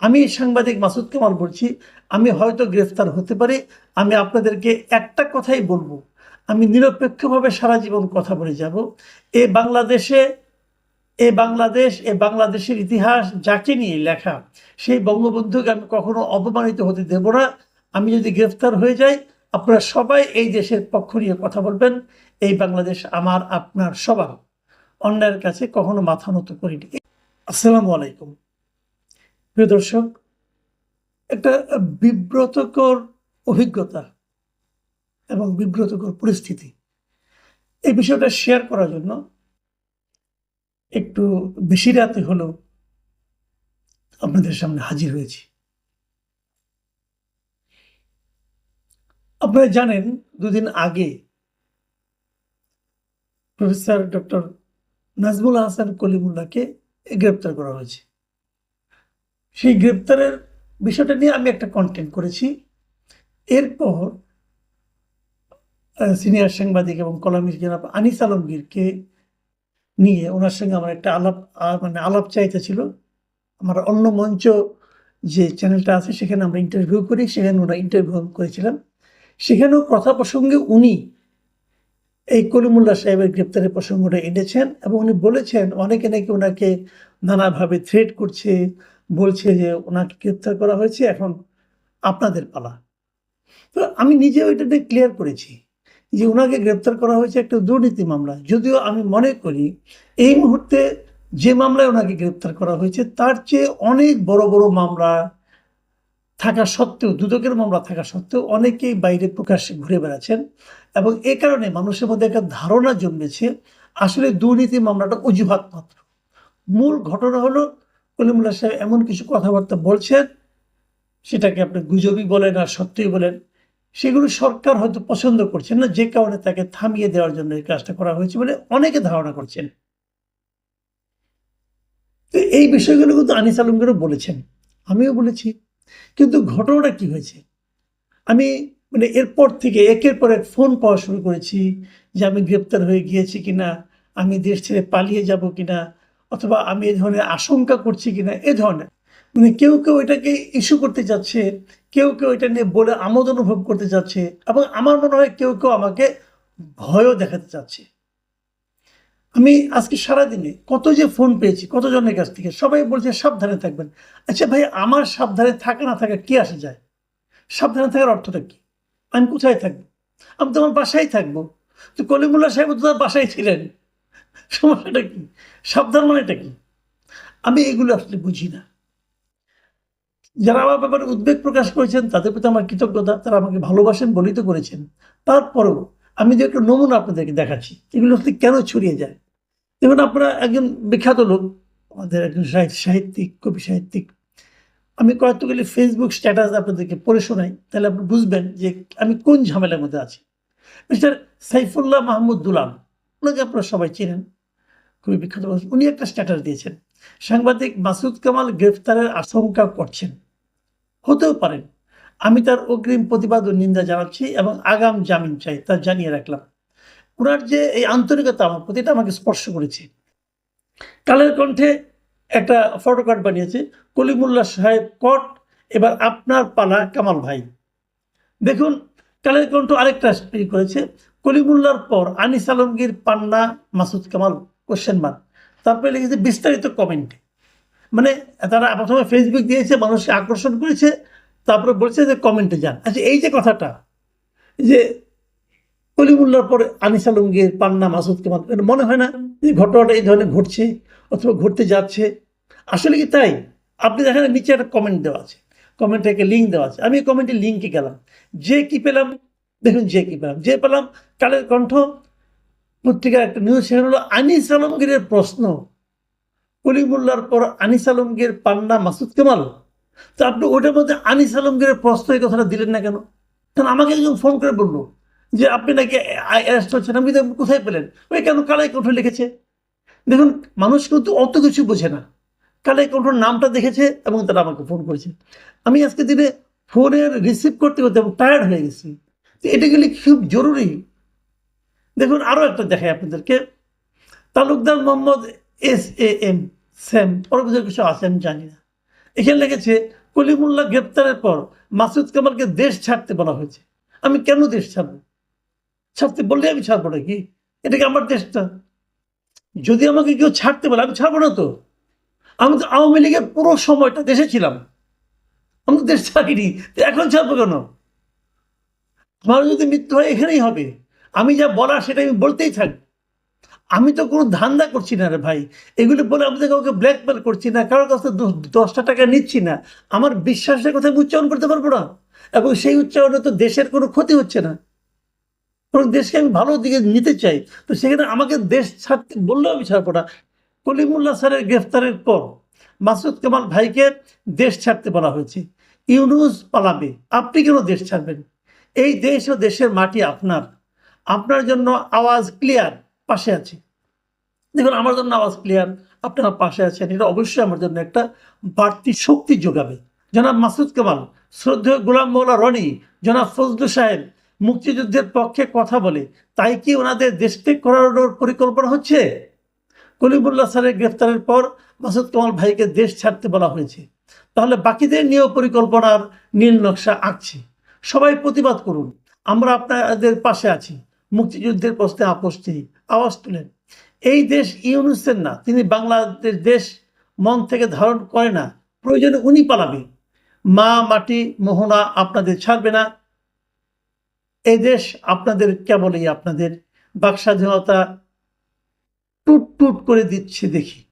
আমি সাংবাদিক মাসুদ কামাল বলছি, আমি হয়তো গ্রেফতার হতে পারি, আমি আপনাদেরকে একটা কথাই বলব। আমি নিরপেক্ষভাবে সারা জীবন কথা বলে যাব। এ বাংলাদেশে, এ বাংলাদেশ, এ বাংলাদেশের ইতিহাস, যাকে নিয়ে লেখা, সেই বঙ্গবন্ধুকে আমি কখনো অপমানিত হতে দেব না। আমি যদি গ্রেফতার হয়ে যাই, আপনারা সবাই এই দেশের পক্ষ নিয়ে কথা বলবেন। এই বাংলাদেশ আমার, আপনার, সবার। অন্যায়ের কাছে কখনো মাথা নত করিনি। আসসালামু আলাইকুম। প্রিয় দর্শক, একটা বিব্রতকর অভিজ্ঞতা এবং বিব্রতকর পরিস্থিতি। এই বিষয়টা শেয়ার করার জন্য একটু বেশি রাতে হলেও আপনাদের সামনে হাজির হয়েছি। আপনারা জানেন, দুদিন আগে প্রফেসর ডক্টর নাজমুল হাসান কলিমুল্লাহকে গ্রেপ্তার করা হয়েছে। সেই গ্রেপ্তারের বিষয়টা নিয়ে আমি একটা কন্টেন্ট করেছি। এরপর সিনিয়র সাংবাদিক এবং কলামিস্ট জনাব আনিস আলমগীরকে নিয়ে ওনার সঙ্গে আমার একটা আলাপ মানে আলাপ চাইতে ছিল। আমার অন্য মঞ্চ যে চ্যানেলটা আছে, সেখানে আমরা ইন্টারভিউ করি, সেখানে ওনারা ইন্টারভিউ করেছিলাম। সেখানেও কথা প্রসঙ্গে উনি এই কলিমুল্লাহ সাহেবের গ্রেপ্তারের প্রসঙ্গটা এনেছেন এবং উনি বলেছেন, অনেকে নাকি ওনাকে নানাভাবে থ্রেট করছে বলছে যে ওনাকে গ্রেপ্তার করা হয়েছে, এখন আপনাদের পালা। তো আমি নিজে নিয়ে ক্লিয়ার করেছি যে ওনাকে গ্রেপ্তার করা হয়েছে একটা দুর্নীতি মামলা। যদিও আমি মনে করি এই মুহূর্তে যে মামলায় ওনাকে গ্রেপ্তার করা হয়েছে, তার চেয়ে অনেক বড় বড় মামলা থাকা সত্ত্বেও, দুদকের মামলা থাকা সত্ত্বেও অনেকেই বাইরে প্রকাশ্যে ঘুরে বেড়াচ্ছেন এবং এ কারণে মানুষের মধ্যে একটা ধারণা জন্মেছে, আসলে দুর্নীতি মামলাটা অজুহাত মাত্র। মূল ঘটনা হলো কলিমুল্লাহ সাহেব এমন কিছু কথাবার্তা বলছেন, সেটাকে আপনি গুজবই বলেন আর সত্যিই বলেন, সেগুলো সরকার হয়তো পছন্দ করছেন না, যে কারণে তাকে থামিয়ে দেওয়ার জন্য এই কাজটা করা হয়েছে বলে অনেকে ধারণা করছেন। তো এই বিষয়গুলো কিন্তু আনিস আলমগীরও বলেছেন, আমিও বলেছি। কিন্তু ঘটনাটা কি হয়েছে? আমি মানে এরপর থেকে একের পর এক ফোন পাওয়া শুরু করেছি যে আমি গ্রেপ্তার হয়ে গিয়েছি কিনা, আমি দেশ ছেড়ে পালিয়ে যাব কিনা অথবা আমি এ ধরনের আশঙ্কা করছি কিনা, এ ধরনের। মানে কেউ কেউ এটাকে ইস্যু করতে যাচ্ছে, কেউ কেউ এটা নিয়ে বলে আমোদ অনুভব করতে যাচ্ছে, এবং আমার মনে হয় কেউ কেউ আমাকে ভয়ও দেখাতে চাচ্ছে। আমি আজকে সারাদিনে কত যে ফোন পেয়েছি, কতজনের কাছ থেকে, সবাই বলছে সাবধানে থাকবেন। আচ্ছা ভাই, আমার সাবধানে থাকা না থাকা কি আসে যায়? সাবধানে থাকার অর্থটা কি? আমি কোথায় থাকব? আমি তো আমার বাসায় থাকব। তো কলিমুল্লাহ সাহেব তো তার বাসায় ছিলেন। সমস্যাটা কি? সাবধান মানেটা কি? আমি এগুলো আসলে বুঝি না। যারা আমার ব্যাপারে উদ্বেগ প্রকাশ করেছেন, তাদের প্রতি আমার কৃতজ্ঞতা, তারা আমাকে ভালোবাসেন বলেই তো করেছেন। তারপরেও আমি যে একটা নমুনা আপনাদেরকে দেখাচ্ছি, এগুলো আসলে কেন ছড়িয়ে যায়? দেখুন, আপনারা একজন বিখ্যাত লোক, আমাদের একজন সাহিত্যিক, কবি সাহিত্যিক। আমি কয়েকগুলি ফেসবুক স্ট্যাটাস আপনাদেরকে পড়ে শোনাই, তাহলে আপনি বুঝবেন যে আমি কোন ঝামেলার মধ্যে আছি। মিস্টার সাইফুল্লাহ মাহমুদ দুলাম আপনারা সবাই চেনেন। খুবই বিখ্যাত মানুষ। উনি একটা স্ট্যাটাস দিয়েছেন। সাংবাদিক মাসুদ কামাল গ্রেফতারের আশঙ্কা করছেন। হতেও পারেন আমি তার অগ্রিম প্রতিবাদ ও নিন্দা জানাচ্ছি এবং আগাম জামিন চাই, তা জানিয়ে রাখলাম। ওনার যে এই আন্তরিকতা আমার প্রতি, এটা আমাকে স্পর্শ করেছে। কালের কণ্ঠে একটা ফটোকার্ড বানিয়েছে, কলিমুল্লাহ সাহেব কট এবার আপনার পালা কামাল ভাই। দেখুন, কালের কণ্ঠ আরেকটা করেছে। কলিমুল্লার পর আনিস আলমগীর, পান্না, মাসুদ কামাল কোশ্চেন মার্ক তারপরে লিখেছে বিস্তারিত কমেন্টে মানে তারা প্রথমে ফেসবুক দিয়েছে, মানুষকে আকর্ষণ করেছে, তারপরে বলছে যে কমেন্টে যান। আচ্ছা এই যে কথাটা, যে কলিমুল্লার পরে আনিস আলমগীর, পান্না, মাসুদ কামাল মনে হয় না যে ঘটনাটা এই ধরনের ঘটছে অথবা ঘটতে যাচ্ছে? আসলে কি তাই? আপনি দেখেন, নিচে একটা কমেন্ট দেওয়া আছে। কমেন্টে একটা লিঙ্ক দেওয়া আছে। আমি কমেন্টের লিঙ্কে গেলাম। যে কি পেলাম? দেখুন, যে কি পেলাম যে পেলাম কালের কণ্ঠ, পত্রিকার একটা নিউজ সেখানে হলো আনিস আলমগীরের প্রশ্ন। কলিমুল্লার পর আনিস আলমগীর পান্না মাসুদ কামাল। তো আপনি ওটার মধ্যে আনিস আলমগীরের প্রশ্ন এই কথাটা দিলেন না কেন? কারণ আমাকে একজন ফোন করে বলল যে আপনি নাকি অ্যারেস্ট হচ্ছেন, আমি কোথায় পেলেন? ওই কেন কালাই কণ্ঠ লিখেছে? দেখুন, মানুষ কিন্তু অত কিছু বোঝে না। কালাই কণ্ঠর নামটা দেখেছে এবং তারা আমাকে ফোন করেছে। আমি আজকে দিনে ফোনের রিসিভ করতে করতে টায়ার্ড হয়ে গেছি। এটা গেলে খুব জরুরি? দেখুন আরও একটা দেখাই আপনাদেরকে। Talukdar Mohammad S A M, Sam, ওর ভিতরে কিছু আছে আমি জানি না। এখানে লেগেছে কলিমুল্লাহ গ্রেপ্তারের পর মাসুদ কামালকে দেশ ছাড়তে বলা হয়েছে। আমি কেন দেশ ছাড়বো? ছাড়তে বললে আমি ছাড়বো নাকি? এটা কি আমার দেশটা যদি আমাকে কেউ ছাড়তে বলে, আমি ছাড়বো না তো? আমি তো আওয়ামী লীগের পুরো সময়টা দেশে ছিলাম। আমি তো দেশ ছাড়িনি। এখন ছাড়বো কেন? আমার যদি মৃত্যু হয়, এখানেই হবে। আমি যা বলা সেটা আমি বলতেই থাকি। আমি তো কোনো ধান্দা করছি না রে ভাই। এগুলো বলে আমি তো কাউকে ব্ল্যাকমেল করছি না, কারোর কাছে দশটা টাকা নিচ্ছি না। আমার বিশ্বাসের কথা আমি উচ্চারণ করতে পারব না। এবং সেই উচ্চারণে তো দেশের কোনো ক্ষতি হচ্ছে না। কারণ দেশকে আমি ভালো দিকে নিতে চাই। তো সেখানে আমাকে দেশ ছাড়তে বললেও আমি ছাড়বো না। কলিমুল্লাহ স্যারের গ্রেফতারের পর মাসুদ কামাল ভাইকে দেশ ছাড়তে বলা হয়েছে। ইউনুস পালাবে। আপনি কেন দেশ ছাড়বেন? এই দেশ ও দেশের মাটি আপনার। আপনার জন্য আওয়াজ ক্লিয়ার পাশে আছে। দেখুন, আমার জন্য আওয়াজ ক্লিয়ার আপনারা পাশে আছেন। এটা অবশ্যই আমার জন্য একটা বাড়তি শক্তি যোগাবে। জনাব মাসুদ কামাল শ্রদ্ধেয় গোলাম মৌলা রনি, জনাব ফজলু সাহেব, মুক্তিযুদ্ধের পক্ষে কথা বলে, তাই কি ওনাদের দেশত্যাগ করানোর পরিকল্পনা হচ্ছে? কলিমুল্লাহ স্যারের গ্রেফতারের পর মাসুদ কামাল ভাইকে দেশ ছাড়তে বলা হয়েছে। তাহলে বাকিদের নিয়েও পরিকল্পনার নীল নকশা আঁকছে। সবাই প্রতিবাদ করুন। আমরা আপনাদের পাশে আছি। মুক্তিযুদ্ধের প্রশ্নে আপোষ নেই আওয়াজ তুলেন। এই দেশ ইউনুসের না, তিনি বাংলাদেশ দেশ মন থেকে ধারণ করে না। প্রয়োজনে উনি পালাবে মা, মাটি, মোহনা আপনাদের ছাড়বে না। এই দেশ আপনাদের কেবলই আপনাদের। বাক স্বাধীনতা টুট টুট করে দিচ্ছে দেখি।